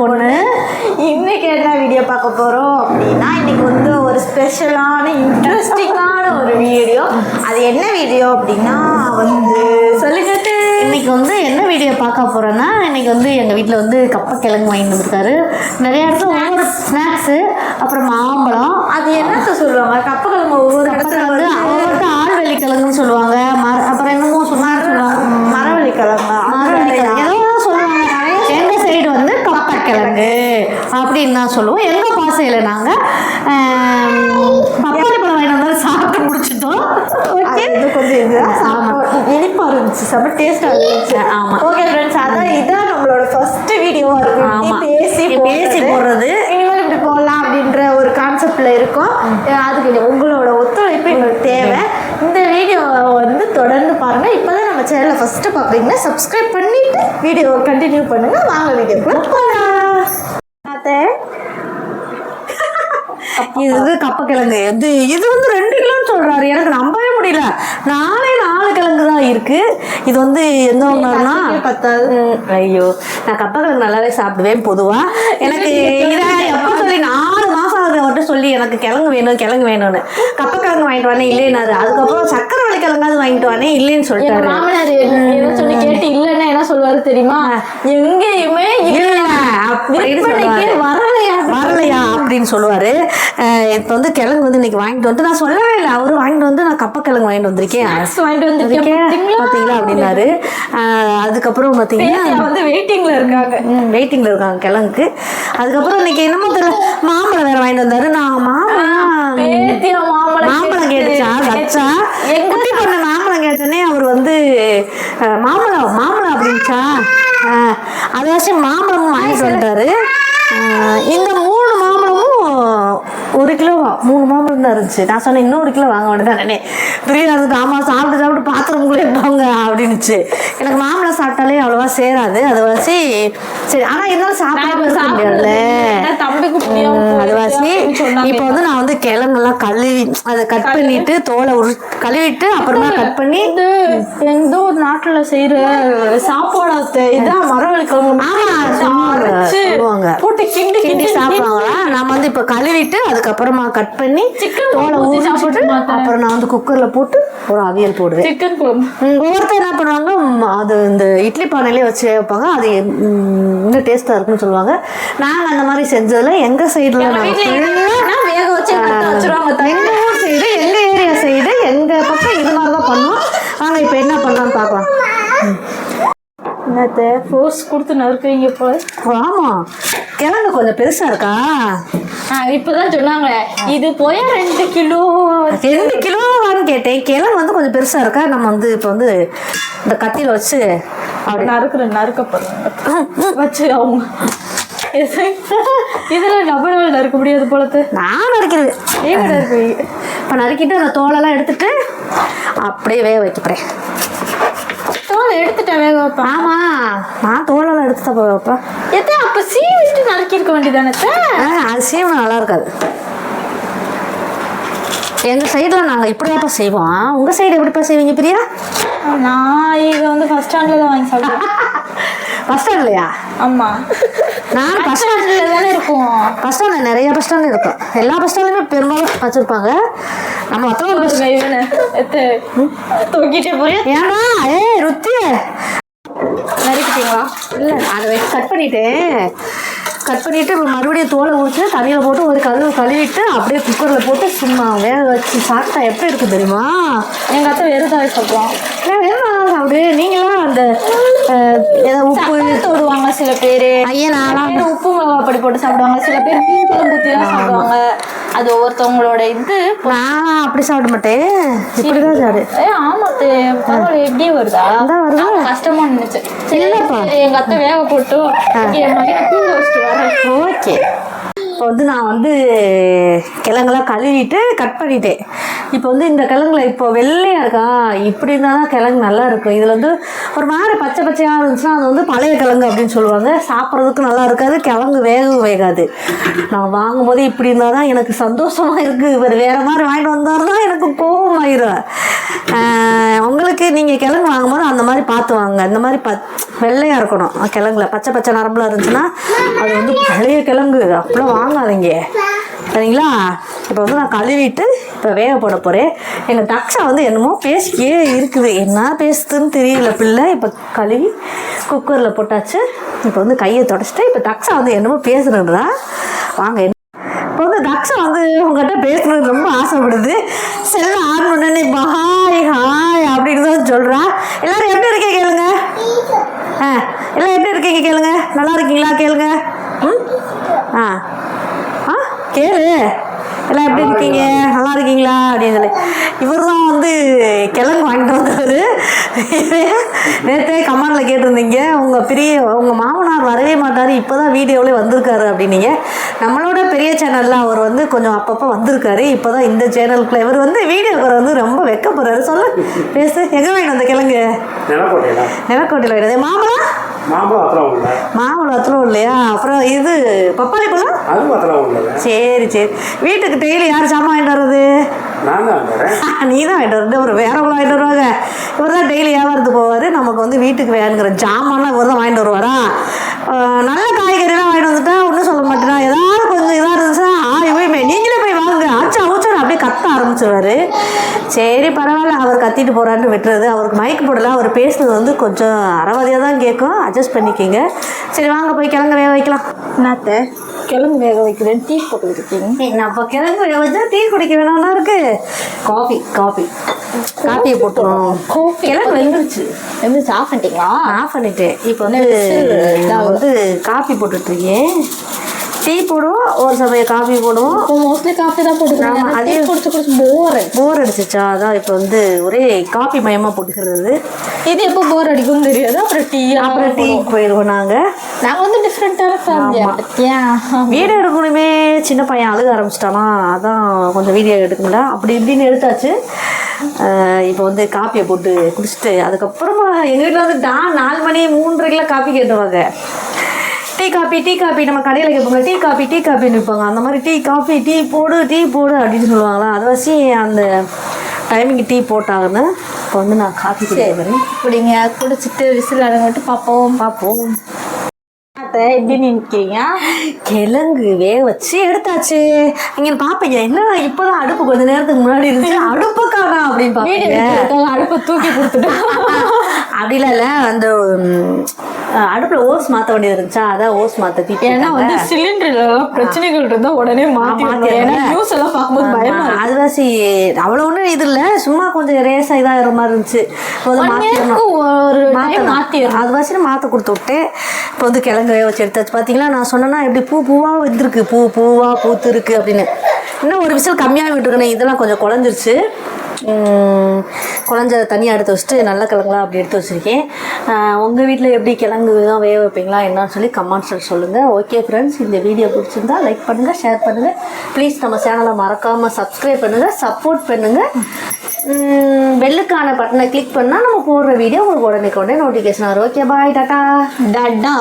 பொண்ணு. இன்னைக்கு என்ன வீடியோ பார்க்க போறோம் அப்படின்னா இன்னைக்கு வந்து ஒரு ஸ்பெஷலான இன்ட்ரெஸ்டிங்கான ஒரு வீடியோ அது என்ன வீடியோ அப்படின்னா வந்து சொல்லுங்க இன்னைக்கு வந்து என்ன வீடியோ பார்க்க போறோம்னா இன்னைக்கு வந்து எங்கள் வீட்டில் வந்து கப்பக்கிழங்கு வாங்கிட்டு வந்திருக்காரு. நிறைய இடத்துல ஒவ்வொரு ஸ்நாக்ஸு அப்புறம் மாம்பழம். அது என்னத்த சொல்லுவாங்க? கப்பக்கிழங்கு ஒவ்வொரு இடத்துல வந்து வந்து ஒவ்வொருத்த ஆழ்வெள்ளி கிழங்குன்னு சொல்லுவாங்க. மர அப்புறம் என்னமோ சொன்னாங்க சொல்லுவாங்க. கிழங்கு மரவள்ளி கிழங்கு ஏதோ சொல்லுவாங்க எங்கள் சைடு வந்து கப்பக்கிழங்கு அப்படின்னு தான் சொல்லுவோம். எங்கள் பாசையில் நாங்கள் பப்பாளி பழம் வாங்கிட்டு வந்தாலும் சாப்பிட்டு முடிச்சிட்டோம். ஓகே இது கொஞ்சம் இதுதான் ஆமா. இனிப்பா இருந்துச்சு. செம்ம டேஸ்டா இருந்துச்சு. ஆமா. ஓகே ஃப்ரெண்ட்ஸ் அதான் இதான் நம்மளோட ஃபர்ஸ்ட் வீடியோவா இருக்கும் பேசி பேசி போடுறது. இனிமேல் இப்படி போடலாம் அப்படின்ற ஒரு கான்செப்ட்ல இருக்கும். அதுக்கு இது உங்களோட ஒத்துழைப்பு எங்களுக்கு தேவை. இந்த வீடியோவை வந்து தொடர்ந்து பாருங்க. இப்போதான் நம்ம சேனலை ஃபர்ஸ்ட் பார்க்குறீங்கன்னா சப்ஸ்கிரைப் பண்ணிட்டு வீடியோவை கண்டினியூ பண்ணுங்க. வாங்க வீடியோக்குள்ள போகலாம் அத்தை இது கப்பக்கிழங்கு. இது இது வந்து ரெண்டு கிலோன்னு சொல்றாரு. எனக்கு நம்பவே முடியல. நாலே நாலு கிழங்கு தான் இருக்கு. இது வந்து எந்த ஒன்றுனா பத்தாது. ஐயோ. நான் கப்பக்கிழங்கு நல்லாவே சாப்பிடுவேன் பொதுவா. எனக்கு இதை எப்போ சொல்லி நாலு எனக்கு கிழங்கு வேணும் கிழங்கு வேணும்னு. கப்பக்கிழங்கு வாங்கிட்டு வரேன் இல்லைன்னாரு அதுக்கப்புறம் சக்கரை வள்ளி கிழங்காவது வாங்கிட்டு வரேன் இல்லைன்னு சொல்லிட்டாரு. மாமனார் என்ன சொல்லி கேட்டு இல்லைன்னா என்ன சொல்லுவாரு தெரியுமா? எங்கேயுமே. வரலையா? வரலையா அப்படின்னு சொல்லுவாரு. இப்போ வந்து கிழங்கு வந்து இன்னைக்கு வாங்கிட்டு வந்து நான் சொல்லவே இல்லை. அவரு வாங்கிட்டு வந்து நான் கப்பக்கிழங்கு வாங்கிட்டு வந்திருக்கேன். வாங்கிட்டு வந்திருக்கேன்? பாத்தீங்களா? அப்படின்னாரு. அதுக்கப்புறம் பாத்தீங்கன்னா பேத்தியா வந்து வெயிட்டிங்ல இருக்காங்க. வெயிட்டிங்ல இருக்காங்க கிழங்குக்கு. அதுக்கப்புறம் இன்னைக்கு என்னமோ தெரியல. மாம்பழம் வேற வாங்கிட்டு வந்தாரு. நான் மாம்பழம் கேட்டுச்சா? வச்சா எங்க குட்டி பொண்ணு மாம்பழம் கேட்டோன்னே அவர் வந்து மாம்பழம் மாம்பழம் அப்படின்ச்சா? அதை வச்சு மாம்பழமும் வாங்கிட்டு வந்துட்டாரு. மூணு மாம்பழமும் ஒரு கிலோ மூணு மாம்பழம் தான் இருந்துச்சு. நான் சொன்னேன் இன்னொரு கிலோ வாங்க வேண்டியதானே அதுக்கு ஆமாம் சாப்பிட்டு சாப்பிட்டு பாத்திரமுக்குள்ளே போங்க அப்படின்னுச்சு. எனக்கு மாம்பழம் சாப்பிட்டாலே அவ்வளோவா சேராது. அதை வச்சு சரி ஆனால் இருந்தாலும் சாப்பிடாம இருக்க முடியாதுல்ல. அது வாசி. இப்போ வந்து நான் வந்து கிழங்கெல்லாம் கழுவி அதை கட் பண்ணிட்டு தோலை உரு கழுவிட்டு அப்புறமா கட் பண்ணி எந்த ஒரு நாட்டுல செய்யற சாப்பாடு. இதான் மரவள்ளி கிழங்கு. போட்டு கிண்டி கிண்டி சாப்பிடுவாங்களா? நம்ம வந்து இப்போ கழுவிட்டு அதுக்கப்புறமா கட் பண்ணி தோலை சாப்பிட்டு பார்த்தேன். அப்புறம் நான் வந்து குக்கர்ல போட்டு ஒரு அவியல் போடுவேன். சிக்கன் குழம்பு. ம், ஒவ்வொருத்தர் என்ன பண்ணுவாங்க அது இந்த இட்லி பானையிலே வச்சு வைப்பாங்க. அது இன்னும் டேஸ்ட்டாக இருக்குன்னு சொல்லுவாங்க. நாங்கள் அந்த மாதிரி செஞ்சதில் எங்கள் சைடில் எங்க வீட்ல என்னன்னா வேக வச்சு கத்த வச்சிருவாங்க தண்ணி. எங்க ஊர் சைடு எங்க ஏரியா சைடு எங்க பக்கம் இது மாதிரி தான் பண்ணுவோம். வாங்க இப்போ என்ன பண்ணலாம்னு பார்க்கலாம். என்னத்த ஃபோர்ஸ் கொடுத்து நறுக்குவீங்க போல. ஆமா. கிழங்கு கொஞ்சம் பெருசா இருக்கா? இப்பதான் சொன்னாங்க. இது போய் ரெண்டு கிலோ? ரெண்டு கிலோவான்னு கேட்டேன். கிழங்கு வந்து கொஞ்சம் பெருசா இருக்கா? நம்ம வந்து இப்போ வந்து இந்த கத்தியில வச்சு அப்படி நறுக்குற நறுக்க போறாங்க வச்சு அவங்க. இது- இதுல டபுள் நறுக்க முடியாது போலத்து நான் நறுக்கிறது. இப்போ நறுக்கிட்டு அந்த தோலெல்லாம் எடுத்துட்டு அப்படியே வேக வைக்க போறேன் தோலை எடுத்துட்டேன் வேக வைப்பேன். ஆமா. நான் தோலெல்லாம் எடுத்து தான் வைப்பேன். எத்த அப்ப சீவிட்டு நறுக்கி இருக்க வேண்டியதானே அது சீவனம் நல்லா இருக்காது. எங்கள் சைடில் நாங்கள் இப்படிதான்ப்பா செய்வோம். உங்கள் சைடு எப்படிப்பா செய்வீங்க பிரியா? நான் இதை வந்து ஃபர்ஸ்ட் ஸ்டாண்ட்ல தான் வாங்கி சாப்பிட்டேன் பஸ் ஸ்டாண்ட்லையா ஆமா. நான் பஸ் ஸ்டாண்ட்ல தானே இருக்கும். பஸ் ஸ்டாண்டில் நிறைய பஸ் ஸ்டாண்ட் இருக்கும். எல்லா பஸ் ஸ்டாண்ட்லையுமே பெரும்பாலும் வச்சுருப்பாங்க. நம்ம மொத்தமாக தூக்கிட்டே போய் ஏன்னா ஏ ருத்தி! நறுக்கிட்டீங்களா? இல்லை அதை கட் பண்ணிட்டேன். கட் பண்ணிவிட்டு மறுபடியும் தோலை ஊற்றி தண்ணியில் போட்டு ஒரு கழுவு கழுவிட்டு அப்படியே குக்கரில் போட்டு சும்மா வேக வச்சு சாப்பிட்டா எப்படி இருக்குது தெரியுமா? எங்கள் அத்தை வெறும் தாய் சாப்பிடுவோம் சாப்பிடு நீங்களாம் அந்த உப்பு தொடுவாங்க சில பேரு. ஐயா பேர் உப்பு மிளகா பொடி போட்டு சாப்பிடுவாங்க. சில பேர் மீன் குழம்பு ஊற்றிலாம் சாப்பிடுவாங்க. அது ஒவ்வொருத்தவங்களோட இது. நான் அப்படி சாப்பிட மாட்டேன். இப்படி தான் சாப்பிடு ஏ ஆமாத்து பரவாயில்ல. எப்படியே வருதா? அதான் வருது. நான் கஷ்டமா இருந்துச்சு இல்லப்பா. எங்க அத்தை வேக போட்டு என் மகனை தூங்க வச்சுட்டு வரேன். ஓகே. இப்போ வந்து நான் வந்து கிழங்கெல்லாம் கழுவிட்டு கட் பண்ணிட்டேன். இப்போ வந்து இந்த கிழங்குல இப்போ வெள்ளையா இருக்கா? இப்படி இருந்தால் தான் கிழங்கு நல்லா இருக்கும். இதில் வந்து ஒரு மாதிரி பச்சை பச்சையாக இருந்துச்சுன்னா அது வந்து பழைய கிழங்கு அப்படின்னு சொல்லுவாங்க. சாப்பிட்றதுக்கு நல்லா இருக்காது கிழங்கு வேகவும் வேகாது. நான் வாங்கும்போது இப்படி இருந்தால் தான் எனக்கு சந்தோஷமாக இருக்குது இவர் வேறு மாதிரி வாங்கிட்டு வந்தாருன்னா எனக்கு கோபம் ஆயிரும் உங்களுக்கு நீங்கள் கிழங்கு வாங்கும்போது அந்த மாதிரி பார்த்து வாங்க இந்த மாதிரி ப வெள்ளையாக இருக்கணும். கிழங்குல பச்சை பச்சை நரம்புல இருந்துச்சுன்னா அது வந்து பழைய கிழங்கு. அப்படிலாம் வாங்காதீங்க. சரிங்களா? இப்போ வந்து நான் கழுவிட்டு இப்போ வேக போட போகிறேன் எங்கள் தக்ஷா வந்து என்னமோ பேசிக்கே இருக்குது. என்ன பேசுதுன்னு தெரியல பிள்ளை. இப்போ கழுவி குக்கரில் போட்டாச்சு. இப்போ வந்து கையை தொடச்சிட்டு இப்போ தக்ஷா வந்து என்னமோ பேசுறதுடா வாங்க என்ன? இப்போ வந்து தக்ஷா வந்து உங்கள்கிட்ட பேசணும்னு ரொம்ப ஆசைப்படுது. செல்ல ஆன் உடனே ஹாய் ஹாய் அப்படின்னு தான் சொல்கிறா எல்லோரும் எப்படி இருக்கீங்க கேளுங்க. ஆ எல்லாம் எப்படி இருக்கீங்க கேளுங்க. நல்லா இருக்கீங்களா கேளுங்க. ம்? ஆ. கேளு. எல்லாம் எப்படி இருக்கீங்க? நல்லா இருக்கீங்களா? அப்படின்னு சொல்லி. இவர் தான் வந்து கிழங்கு வாங்கிட்டு வந்தவர் நேற்றே கமெண்டில் கேட்டிருந்தீங்க. உங்கள் பெரிய உங்கள் மாமனார் வரவே மாட்டார். இப்போ தான் வீடியோவிலே வந்திருக்காரு அப்படின்னீங்க. நம்மளோட பெரிய சேனலில் அவர் வந்து கொஞ்சம் அப்பப்போ வந்திருக்காரு. இப்போ தான் இந்த சேனலுக்குள்ள இவர் வந்து வீடியோக்கார வந்து ரொம்ப வெக்கப்படுறாரு சொல்லு. பேசு. எங்கே வாங்கிட்டு வந்த கிழங்கு? நிலக்கோட்டையில. நிலக்கோட்டையில் வாங்கிட்டு மாம்பழம் மாம்பழம் இல்லையா அப்புறம் இது பப்பாளி பழம்? சரி சரி. வீட்டுக்கு டெய்லி யார் சாமான் வாங்கிட்டு வர்றது? நீ தான் வாங்கிட்டு வரது ஒரு வேறவங்களும் வாங்கிட்டு வருவாங்க. இவர் தான் டெய்லி வியாபாரத்துக்கு போவார். நமக்கு வந்து வீட்டுக்கு வேணுங்கிற ஜாமான்லாம் இவர் தான் வாங்கிட்டு வருவாரா? நல்ல காய்கறிலாம் வாங்கிட்டு வந்துட்டா ஆரம்பிச்சிருவாரு. சரி பரவாயில்ல அவர் கத்திட்டு போகிறான்னு விட்டுறது. அவருக்கு மைக் போடல அவர் பேசுனது வந்து கொஞ்சம் அறவாதியாக தான் கேட்கும். அட்ஜஸ்ட் பண்ணிக்கிங்க. சரி வாங்க போய் கிழங்கு வேக வைக்கலாம். என்னத்த? கிழங்கு வேக வைக்கிறேன். டீ போட்டு வச்சுருக்கீங்க ஏய், நம்ம கிழங்கு வேக வச்சா டீ குடிக்க வேணாம்னா இருக்கு. காஃபி காஃபி காஃபியை போட்டுரும்? கிழங்கு வெந்துருச்சு. எப்படி ஆஃப் பண்ணிட்டீங்களா? ஆஃப் பண்ணிட்டேன். இப்போ வந்து நான் வந்து காஃபி போட்டுட்ருக்கேன் டீ போடுவோம் ஒரு சமயம் காஃபி போடுவோம். மோஸ்ட்லி காஃபி தான் ஆமா, போட்டுக்கிறேன் அதே- குடிச்சு குடிச்சு போர் போர் அடிச்சிச்சா அதான் இப்போ வந்து ஒரே காஃபி மயமாக போட்டுக்கிறது. இது எப்போ போர் அடிக்கும்னு தெரியாது. அப்புறம் டீ அப்புறம் டீ போயிடுவோம் நாங்கள் நாங்கள் வந்து டிஃப்ரெண்ட்டான ஃபேமிலி ஆமா. பத்தியா வீடியோ எடுக்கணுமே சின்ன பையன் அழுக ஆரம்பிச்சிட்டானா? அதான் கொஞ்சம் வீடியோ எடுக்க முடியல. அப்படி இப்படின்னு எடுத்தாச்சு. இப்போ வந்து காப்பியை போட்டு குடிச்சிட்டு அதுக்கப்புறமா எங்கள் வீட்டில் வந்து தான் நாலு மணி மூன்றரைக்கெலாம் காப்பி கேட்டுவாங்க டீ காப்பி டீ காப்பி நம்ம கடையில் கேட்பாங்க டீ காப்பி டீ காப்பின்னு இருப்பாங்க அந்த மாதிரி டீ காஃபி டீ போடு டீ போடு அப்படின்னு சொல்லுவாங்களா? அதை வச்சு அந்த டைமிங்க்கு டீ போட்டாங்கன்னு இப்போ வந்து நான் காஃபி குடிக்கிறேன் இப்படிங்க குடிச்சிட்டு விசில் அடங்கிட்டு பார்ப்போம். பார்ப்போம். எப்படி நிற்கிறீங்க கிழங்கு வேக வச்சு எடுத்தாச்சு. இங்க பாப்பீங்க என்ன இப்பதான் அடுப்பு கொஞ்ச நேரத்துக்கு முன்னாடி இருந்துச்சு. அடுப்பு காணா அப்படின்னு பாப்பீங்க? அடுப்பை தூக்கி கொடுத்துட்டோம். அப்படிலாம் இல்ல. அந்த அடுப்புல ஓஸ் மாத்த வேண்டியது இருந்துச்சா? அதான் ஓஸ் மாத்த தீட்டி ஏன்னா வந்து சிலிண்டர்ல பிரச்சனைகள் இருந்தா உடனே மாத்தி மாத்திடுறோம். ஏன்னா நியூஸ் எல்லாம் பார்க்கும்போது பயமா அதுவாசி அவ்வளோ ஒன்றும் இது இல்லை. சும்மா கொஞ்சம் ரேஸாக இதாகிற மாதிரி இருந்துச்சு. ஒரு time மாற்றணும் மாத்திடணும். அது வச்சு மாற்ற கொடுத்து விட்டேன். இப்போ வந்து கிழங்கு வேக வச்சு எடுத்தாச்சு. பார்த்தீங்களா நான் சொன்னேன்னா எப்படி பூ பூவாக வந்துருக்கு. பூ பூவாக பூத்து இருக்கு அப்படின்னு. இன்னும் ஒரு விசில் கம்மியாக விட்டுருக்கணும் இதெல்லாம் கொஞ்சம் குழஞ்சிருச்சு. குழஞ்ச தனியாக எடுத்து வச்சுட்டு நல்ல கிழங்குலாம் அப்படி எடுத்து வச்சுருக்கேன். உங்கள் வீட்டில் எப்படி கிழங்கு தான் வேக வைப்பீங்களா என்னன்னு சொல்லி கமெண்ட்ஸில் சொல்லுங்கள் ஓகே ஃப்ரெண்ட்ஸ் இந்த வீடியோ பிடிச்சிருந்தா லைக் பண்ணுங்கள் ஷேர் பண்ணுங்கள் ப்ளீஸ் நம்ம சேனலை மறக்காமல் சப்ஸ்கிரைப் பண்ணுங்கள் சப்போர்ட் பண்ணுங்கள் பெல்லுக்கான பட்டனை கிளிக் பண்ணால் நம்ம போடுற வீடியோ உங்களுக்கு உடனே உடனே நோட்டிஃபிகேஷன் வரும். Okay bye tata tata